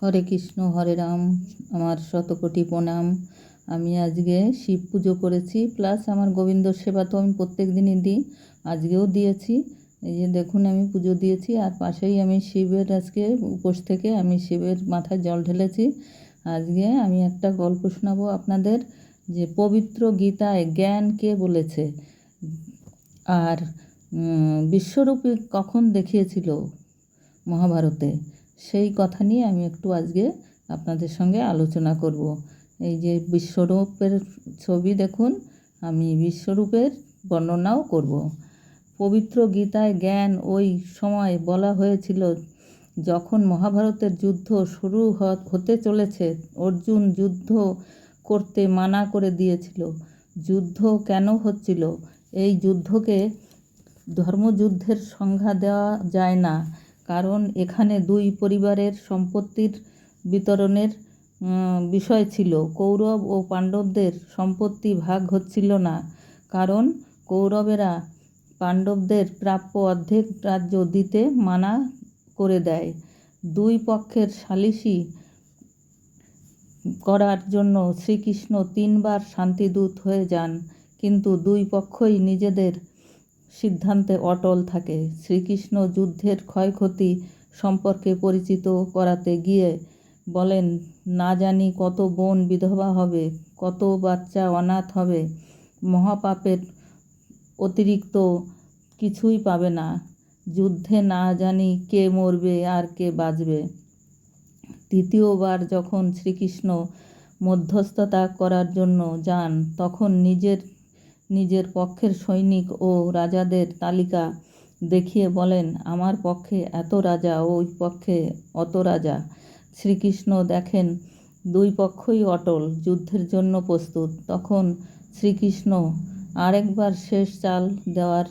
হরে কৃষ্ণ, হরে রাম, আমার শতকোটি প্রণাম। আমি আজকে শিব পুজো করেছি, প্লাস আমার গোবিন্দ সেবা তো আমি প্রত্যেক দিনই দিই, আজকেও দিয়েছি। এই যে দেখুন, আমি পুজো দিয়েছি, আর পাশেই আমি শিবের আজকে উপোস থেকে আমি শিবের মাথায় জল ঢেলেছি। আজকে আমি একটা গল্প শোনাবো আপনাদের, যে পবিত্র গীতায় জ্ঞান কে বলেছে? আর বিশ্বরূপী কখন দেখিয়েছিল মহাভারতে? সেই কথা নিয়ে আমি একটু আজকে আপনাদের সঙ্গে আলোচনা করব। এই যে বিশ্বরূপের ছবি দেখুন, আমি বিশ্বরূপের বর্ণনাও করব। পবিত্র গীতায় জ্ঞান ওই সময় বলা হয়েছিল, যখন মহাভারতের যুদ্ধ শুরু হতে চলেছে, অর্জুন যুদ্ধ করতে মানা করে দিয়েছিল। যুদ্ধ কেন হচ্ছিল? এই যুদ্ধকে ধর্মযুদ্ধের সংজ্ঞা দেওয়া যায় না। কারণ এখানে দুই পরিবারের সম্পত্তির বিতরণের বিষয় ছিল। কৌরব ও পাণ্ডবদের সম্পত্তি ভাগ হচ্ছিল না, কারণ কৌরবেরা পাণ্ডবদের প্রাপ্য অর্ধেক রাজ্য দিতে মানা করে দেয়। দুই পক্ষের সালিসি করার জন্য শ্রীকৃষ্ণ তিনবার শান্তিদূত হয়ে যান, কিন্তু দুই পক্ষই নিজেদের সিদ্ধান্তে অটল থাকে। শ্রীকৃষ্ণ যুদ্ধের ক্ষয়ক্ষতি সম্পর্কে পরিচিত করাতে গিয়ে বলেন, না জানি কত বোন বিধবা হবে, কত বাচ্চা অনাথ হবে। মহাপাপের অতিরিক্ত কিছুই পাবে না। যুদ্ধে না জানি কে মরবে আর কে বাঁচবে। তৃতীয়বার যখন শ্রীকৃষ্ণ মধ্যস্থতা করার জন্য যান, তখন নিজের নিজের পক্ষের সৈনিক ও রাজাদের তালিকা দেখিয়ে বলেন, আমার পক্ষে এত রাজা ওই পক্ষে অত রাজা। শ্রীকৃষ্ণ দেখেন, দুই পক্ষই অটল, যুদ্ধের জন্য প্রস্তুত। তখন শ্রীকৃষ্ণ আরেকবার শেষ চাল দেওয়ার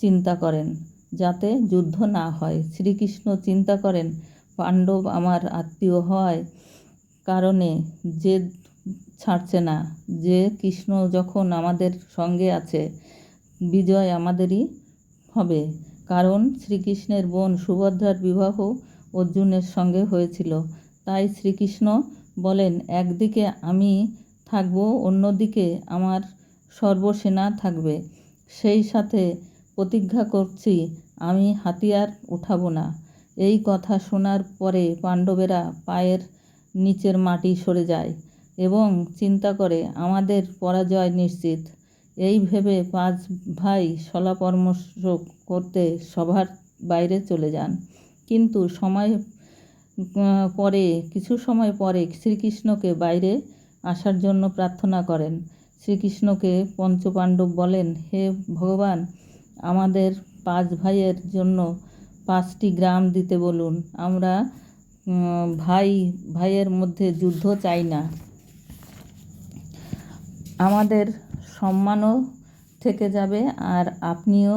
চিন্তা করেন, যাতে যুদ্ধ না হয়। শ্রীকৃষ্ণ চিন্তা করেন, পাণ্ডব আমার আত্মীয় হওয়ায় কারণে জেদ ছাড়ছে না। যে কৃষ্ণ যখন আমাদের সঙ্গে আছে, বিজয় আমাদেরই হবে। কারণ শ্রীকৃষ্ণের বোন সুভদ্রার বিবাহ অর্জুনের সঙ্গে হয়েছিল। তাই শ্রীকৃষ্ণ বলেন, একদিকে আমি থাকব, অন্যদিকে আমার সর্বসেনা থাকবে। সেই সাথে প্রতিজ্ঞা করছি, আমি হাতিয়ার উঠাবো না। এই কথা শোনার পরে পাণ্ডবেরা পায়ের নিচের মাটি সরে যায়। এবং চিন্তা করে, আমাদের পরাজয় নিশ্চিত। এই ভেবে পাঁচ ভাই সলা পরামর্শ করতে সভার বাইরে চলে যান। কিন্তু সময় পরে, কিছু সময় পরে শ্রীকৃষ্ণকে বাইরে আসার জন্য প্রার্থনা করেন। শ্রীকৃষ্ণকে পঞ্চপাণ্ডব বলেন, হে ভগবান, আমাদের পাঁচ ভাইয়ের জন্য পাঁচটি গ্রাম দিতে বলুন। আমরা ভাই, ভাইয়ের মধ্যে যুদ্ধ চাই না। আমাদের সম্মানও থেকে যাবে আর আপনিও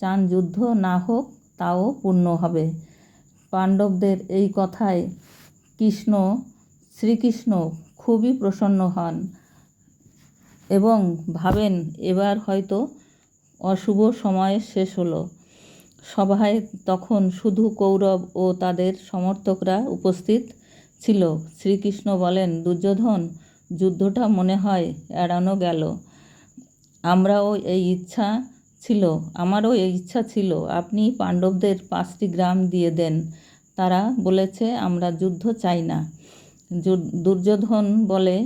চান যুদ্ধ না হোক, তাও পূর্ণ হবে। পাণ্ডবদের এই কথায় কৃষ্ণ, শ্রীকৃষ্ণ খুবই প্রসন্ন হন এবং ভাবেন, এবার হয়তো অশুভ সময় শেষ হলো। সভায় তখন শুধু কৌরব ও তাদের সমর্থকরা উপস্থিত ছিল। শ্রীকৃষ্ণ বলেন, দুর্যোধন যুদ্ধটা মনে হয় এড়ানো গেল। আমরাও এই ইচ্ছা ছিল, আমারও এই ইচ্ছা ছিল। আপনি পাণ্ডবদের পাঁচটি গ্রাম দিয়ে দেন। তারা বলেছে, আমরা যুদ্ধ চাই না। দুর্যোধন বলে,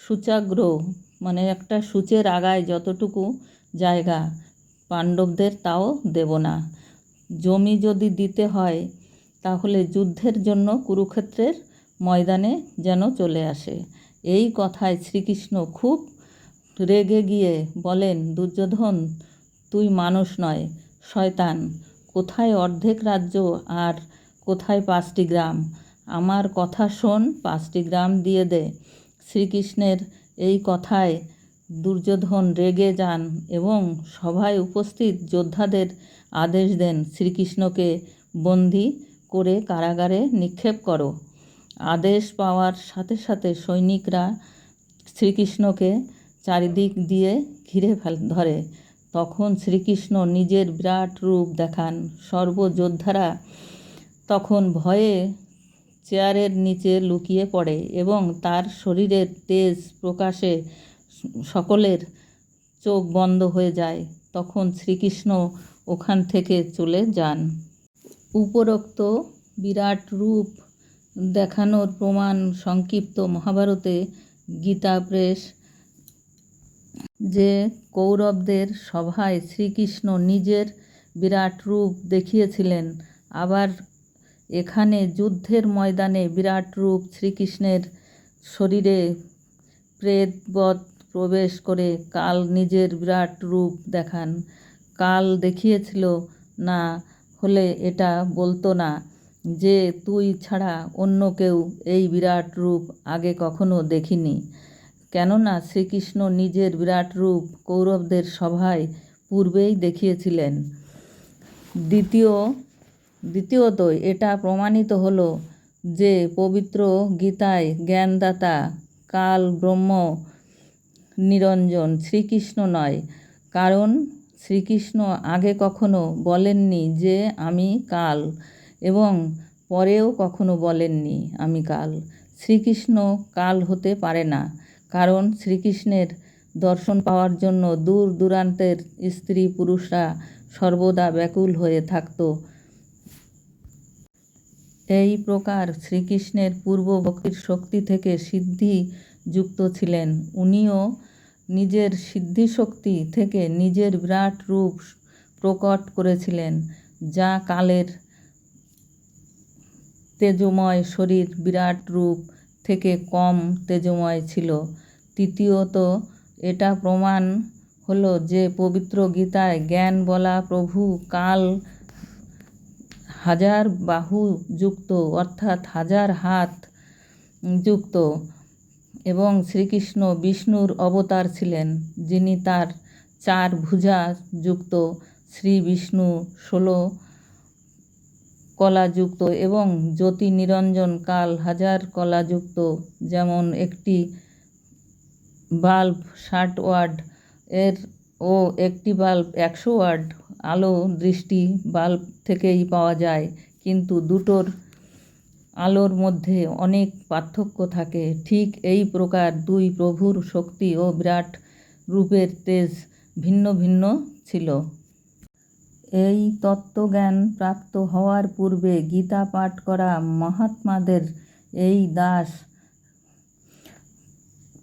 সূচাগ্র। মানে একটা সূচের আগায় যতটুকু জায়গা, পাণ্ডবদের তাও দেব না। জমি যদি দিতে হয়, তাহলে যুদ্ধের জন্য কুরুক্ষেত্রের ময়দানে যেন চলে আসে। এই কথায় শ্রীকৃষ্ণ খুব রেগে গিয়ে বলেন, দুর্যোধন, তুই মানুষ নয়, শয়তান। কোথায় অর্ধেক রাজ্য আর কোথায় পাঁচটি গ্রাম? আমার কথা শোন, পাঁচটি গ্রাম দিয়ে দে। শ্রীকৃষ্ণের এই কথায় দুর্যোধন রেগে যান এবং সভায় উপস্থিত যোদ্ধাদের আদেশ দেন, শ্রীকৃষ্ণকে বন্দি করে কারাগারে নিক্ষেপ করো। আদেশ পাওয়ার সাথে সাথে সৈনিকরা শ্রীকৃষ্ণকে চারিদিক দিয়ে ঘিরে ফেল, ধরে। তখন শ্রীকৃষ্ণ নিজের বিরাট রূপ দেখান। সর্বযোদ্ধারা তখন ভয়ে চেয়ারের নিচে লুকিয়ে পড়ে এবং তার শরীরের তেজ প্রকাশে সকলের চোখ বন্ধ হয়ে যায়। তখন শ্রীকৃষ্ণ ওখান থেকে চলে যান। উপরোক্ত বিরাট রূপ দেখানোর প্রমাণ সংক্ষিপ্ত মহাভারতে গীতা প্রেস যে কৌরবদের সভায় শ্রীকৃষ্ণ নিজের বিরাট রূপ দেখিয়েছিলেন। আবার এখানে যুদ্ধের ময়দানে বিরাট রূপ শ্রীকৃষ্ণের শরীরে প্রেতবধ প্রবেশ করে কাল নিজের বিরাট রূপ দেখান। কাল দেখিয়েছিল, না, হলে এটা বলতো না। যে তুই ছাড়া অন্য কেউ এই বিরাট রূপ আগে কখনো দেখিনি। কেননা শ্রীকৃষ্ণ নিজের বিরাট রূপ কৌরবদের সভায় পূর্বেই দেখিয়েছিলেন। দ্বিতীয় দ্বিতীয়ত এটা প্রমাণিত হলো যে পবিত্র গীতায় জ্ঞানদাতা কাল ব্রহ্ম নিরঞ্জন শ্রীকৃষ্ণ নয়। কারণ শ্রীকৃষ্ণ আগে কখনো বলেননি যে আমি কাল। এবং পরেও কখনো বলেননি, আমি কাল। শ্রীকৃষ্ণ কাল হতে পারে না, কারণ শ্রীকৃষ্ণের দর্শন পাওয়ার জন্য দূর দূরান্তের স্ত্রী পুরুষরা সর্বদা ব্যাকুল হয়ে থাকত। এই প্রকার শ্রীকৃষ্ণের পূর্ব ভক্তির শক্তি থেকে সিদ্ধি যুক্ত ছিলেন। উনিও নিজের সিদ্ধিশক্তি থেকে নিজের বিরাট রূপ প্রকট করেছিলেন, যা কালের তেজময় শরীর বিরাট রূপ থেকে কম তেজময় ছিল। তৃতীয়ত, এটা প্রমাণ হলো যে পবিত্র গীতায় জ্ঞান বলা প্রভু কাল হাজার বাহু যুক্ত, অর্থাৎ হাজার হাত যুক্ত এবং শ্রীকৃষ্ণ বিষ্ণুর অবতার ছিলেন, যিনি তার চার ভুজা যুক্ত। শ্রী বিষ্ণু ষোলো কলাযুক্ত এবং জ্যোতি নিরঞ্জন কাল হাজার কলাযুক্ত, যেমন একটি বাল্ব ষাট ওয়াট এর ও একটি বাল্ব একশো ওয়াট। আলো দৃষ্টি বাল্ব থেকেই পাওয়া যায়, কিন্তু দুটোর আলোর মধ্যে অনেক পার্থক্য থাকে। ঠিক এই প্রকার দুই প্রভুর শক্তি ও বিরাট রূপের তেজ ভিন্ন ভিন্ন ছিল। এই তত্ত্বজ্ঞান প্রাপ্ত হওয়ার পূর্বে গীতা পাঠ করা মহাত্মাদের এই দাস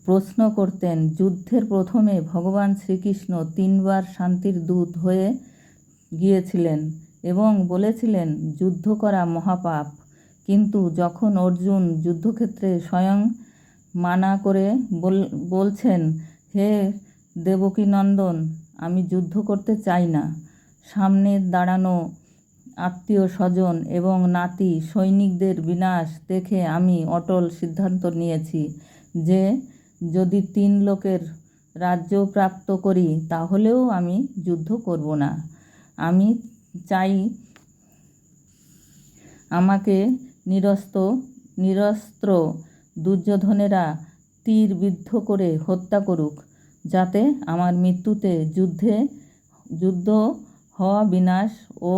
প্রশ্ন করতেন, যুদ্ধের প্রথমে ভগবান শ্রীকৃষ্ণ তিনবার শান্তির দূত হয়ে গিয়েছিলেন এবং বলেছিলেন, যুদ্ধ করা মহাপাপ। কিন্তু যখন অর্জুন যুদ্ধক্ষেত্রে স্বয়ং মানা করে বলছেন, হে দেবকীনন্দন, আমি যুদ্ধ করতে চাই না। সামনে দাঁড়ানো আত্মীয় স্বজন এবং নাতি সৈনিকদের বিনাশ দেখে আমি অটল সিদ্ধান্ত নিয়েছি যে যদি তিন লোকের রাজ্য প্রাপ্ত করি তাহলেও আমি যুদ্ধ করব না। আমি চাই আমাকে নিরস্ত, নিরস্ত্র দুর্যোধনেরা তীর বিদ্ধ করে হত্যা করুক, যাতে আমার মৃত্যুতে যুদ্ধে, যুদ্ধ হওয়া বিনাশ ও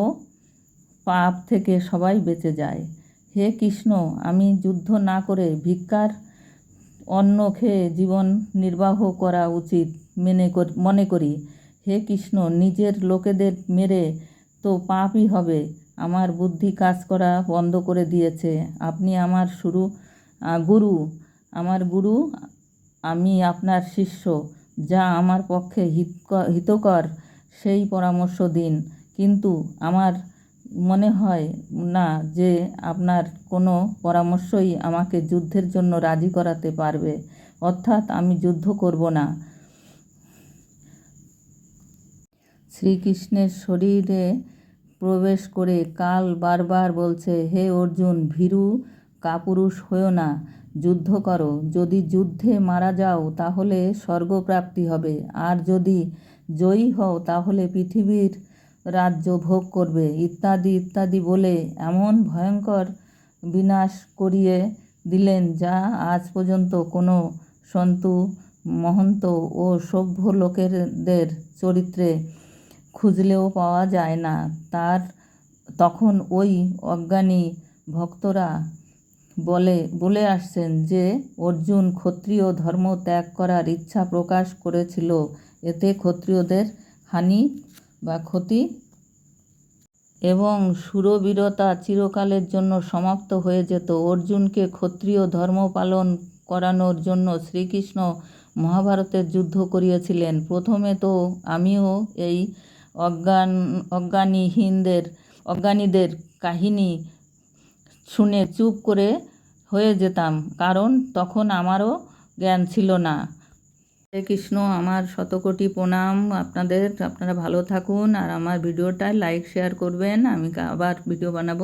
পাপ থেকে সবাই বেঁচে যায়। হে কৃষ্ণ, আমি যুদ্ধ না করে ভিক্ষার অন্ন খেয়ে জীবন নির্বাহ করা উচিত মেনে মনে করি। হে কৃষ্ণ, নিজের লোকেদের মেরে তো পাপই হবে। আমার বুদ্ধি কাজ করা বন্ধ করে দিয়েছে। আপনি আমার শুরু গুরু। আমার গুরু, আমি আপনার শিষ্য, যা আমার পক্ষে হিতকর। সেই পরামর্শ দিন। কিন্তু আমার মনে হয় না যে আপনার কোনো পরামর্শই আমাকে যুদ্ধের জন্য রাজি করাতে পারবে। অর্থাৎ আমি যুদ্ধ করব না। শ্রীকৃষ্ণের শরীরে প্রবেশ করে কাল বারবার বলছে, হে অর্জুন, ভীরু কাপুরুষ হয়েও না, যুদ্ধ করো। যদি যুদ্ধে মারা যাও তাহলে স্বর্গপ্রাপ্তি হবে। আর যদি জয়ী হও, তাহলে পৃথিবীর রাজ্য ভোগ করবে। ইত্যাদি ইত্যাদি বলে এমন ভয়ঙ্কর বিনাশ করিয়ে দিলেন, যা আজ পর্যন্ত কোনো সন্তু, মহন্ত ও সভ্য লোকেদের চরিত্রে খুঁজলেও পাওয়া যায় না। তার তখন ওই অজ্ঞানী ভক্তরা বলে বলে আসছেন যে, অর্জুন ক্ষত্রিয় ধর্ম ত্যাগ করার ইচ্ছা প্রকাশ করেছিল। এতে ক্ষত্রিয়দের হানি বা ক্ষতি এবং সুরবীরতা চিরকালের জন্য সমাপ্ত হয়ে যেত। অর্জুনকে ক্ষত্রিয় ধর্ম পালন করানোর জন্য শ্রীকৃষ্ণ মহাভারতের যুদ্ধ করিয়েছিলেন। প্রথমে তো আমিও এই অজ্ঞান, অজ্ঞানীহীনদের, অজ্ঞানীদের কাহিনী শুনে চুপ করে হয়ে যেতাম, কারণ তখন আমারও জ্ঞান ছিল না। হরে কৃষ্ণ, আমার শতকোটি প্রণাম। আপনাদের, আপনারা ভালো থাকুন আর আমার ভিডিওটা লাইক শেয়ার করবেন। আমি আবার ভিডিও বানাবো।